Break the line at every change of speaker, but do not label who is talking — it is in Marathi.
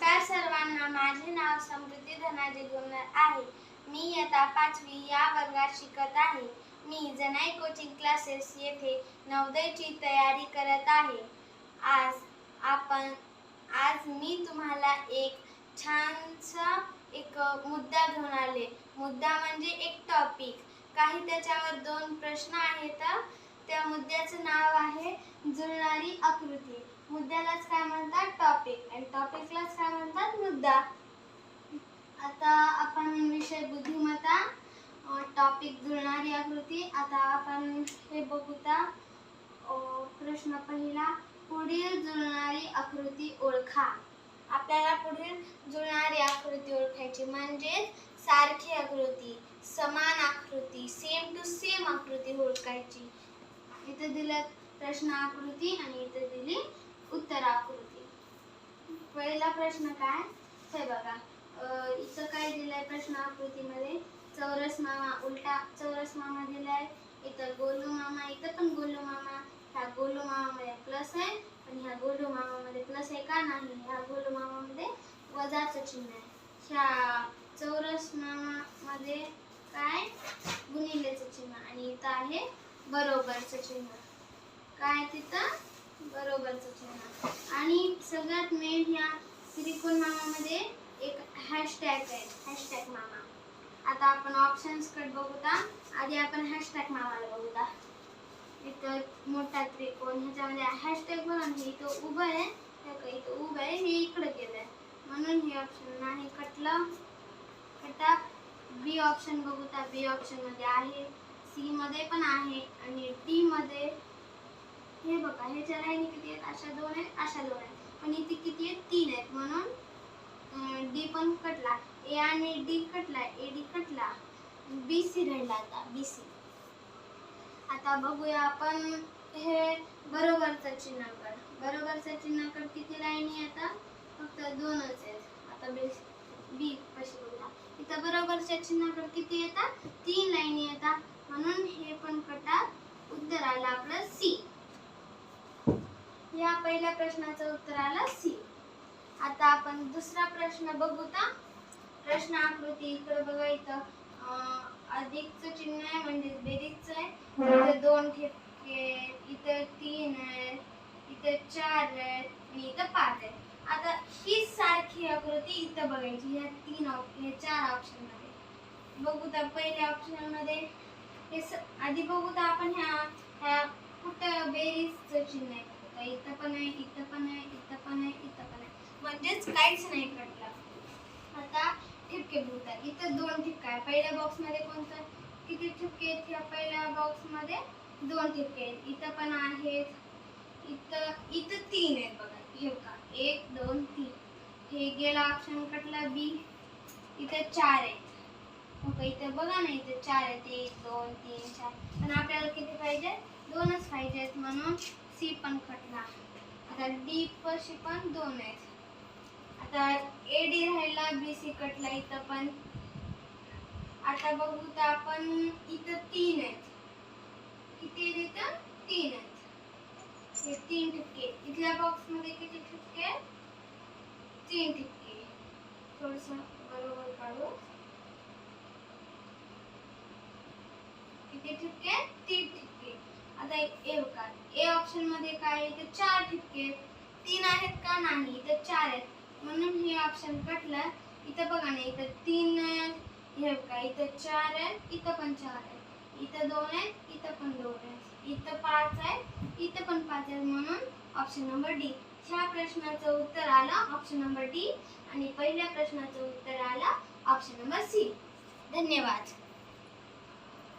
नमस्कार सर्वांना. माझे नाव समृद्धी धनाजी गुमर आहे. मी इयत्ता पाचवी या वर्गात शिकत आहे. मी जनाई कोचिंग क्लासेस येथे नवोदयची तयारी करत आहे. आज आपण आज मी तुम्हाला एक छानसा एक मुद्दा घेऊन आले. मुद्दा म्हणजे एक टॉपिक काही त्याच्यावर दोन प्रश्न आहेत. त्या मुद्द्याचं नाव आहे जुळणारी आकृती. मुद्द्यालाच काय म्हणतात? टॉपिक आणि टॉपिकलाच काय म्हणतात? मुद्दा. आता आपण विषय बुद्धिमत्ता टॉपिक जुळणारी आकृती. आता आपण हे बघूता. प्रश्न पहिला पुढील जुळणारी आकृती ओळखा. आपल्याला पुढील जुळणारी आकृती ओळखायची म्हणजे सारखी आकृती समान आकृती सेम टू सेम आकृती ओळखायची. इथे दिलं प्रश्न आकृती आणि इथे दिली उत्तर आकृती पहिला प्रश्न काय? हे बघा. इथं काय दिलंय प्रश्न आकृतीमध्ये चौरस मामा उलटा चौरस मामा दिलाय. इथं गोलू मामा इथं पण गोलू मामा. ह्या गोलू मामामध्ये प्लस आहे आणि ह्या गोलू मामामध्ये प्लस आहे का नाही? ह्या गोलू मामामध्ये वजाचं चिन्ह आहे. ह्या चौरस मामामध्ये काय? गुणिलेचं चिन्ह आणि इथं आहे बरोबरचं चिन्ह. काय तिथं? बरोबरचं चिन्ह. आणि सगळ्यात मेन ह्या त्रिकोण मामामध्ये एक हॅशटॅग आहे. हॅशटॅग मामा. आता आपण ऑप्शन्सकडे बघूता. आधी आपण हॅशटॅग मामाला बघूता. इथं मोठा त्रिकोण ह्याच्यामध्ये हॅशटॅग बघा हे इथं उभं आहे. का इथं उभं आहे हे इकडे गेलंय. म्हणून हे ऑप्शन नाही कटलं. कटा बी ऑप्शन बघूता. बी ऑप्शनमध्ये आहे. सी मध्ये पण आहे आणि डी मध्ये हे बघा ह्याच्या लाईनी किती आहेत? अशा दोन आहेत अशा दोन आहेत. पण इथे किती आहेत? तीन आहेत. म्हणून डी पण कटला. ए आणि डी कटला ए डी कटला बी सी राहिला आता बी सी. आता बघूया आपण हे बरोबरचं चिन्हाकड बरोबरचं चिन्हाकड किती लाईनी आता? फक्त दोनच आहेत. आता बी बी कशी बघा इथं बरोबरच्या चिन्हाकड किती येतात? तीन लाईनी येतात. म्हणून हे पण कटात उत्तर आलं आपलं सी. या पहिल्या प्रश्नाचं उत्तर आलं सी. आता आपण दुसरा प्रश्न बघू तर प्रश्न आकृती इकडे बघा इथं. अं, अधिकचं चिन्ह आहे म्हणजे बेरीजचं आहे. इथं दोन ठेपके इथं तीन आहे इथं चार आहे आणि इथं पाच ही सारखी आकृती इथं बघायची. ह्या तीन ऑप ह्या चार ऑप्शनमध्ये. बघूता पहिल्या ऑप्शनमध्ये हे स- आधी बघूता आपण ह्या ह्या कुठं बेरीजचं चिन्ह आहे बघू इथं पण आहे इथं पण आहे इथं पण आहे इथं पण आहे. म्हणजेच काहीच नाही कटलं आता ठिपके बघूता इथं दोन ठिपका आहे पहिल्या बॉक्समध्ये कोणतं? किती ठिपके आहेत? ह्या पहिल्या बॉक्समध्ये दोन ठिपके आहेत. इथं पण आहेत. इथं इथं तीन आहेत बघा. येऊ का? एक दोन तीन. हे गेला ऑप्शन कटला बी इथं चार आहेत. ओके इथं बघा ना इथं चार आहेत. एक दोन तीन चार. पण आपल्याला किती पाहिजे? दोनच पाहिजेत म्हणून सी पण कटला आता डी पशी पण दोन आहेत. आता ए डी राहिला बी सी कटला इथं पण? आता बघू तर आपण इथं तीन आहेत. किती आहेत इथं? तीन आहेत. हे तीन ठिपके. इथल्या बॉक्समध्ये किती ठिपके? तीन ठिपके. थोडस बरोबर काढू. किती ठिपके? तीन ठिपके. आता ए बघा. ए ऑप्शनमध्ये काय आहे? इथे चार ठिपके आहेत. तीन आहेत का नाही? इथं चार आहेत. म्हणून हे ऑप्शन कटलं इथं बघा ना इथं तीन हे बघा इथं चार आहेत. इथं पण चार आहेत. इथं दोन आहेत इथं पण दोन आहेत. इथं पाच आहेत इथं पण पाच आहेत म्हणून ऑप्शन नंबर डी ह्या प्रश्नाचं उत्तर आलं ऑप्शन नंबर डी आणि पहिल्या प्रश्नाचं उत्तर आलं ऑप्शन नंबर सी धन्यवाद.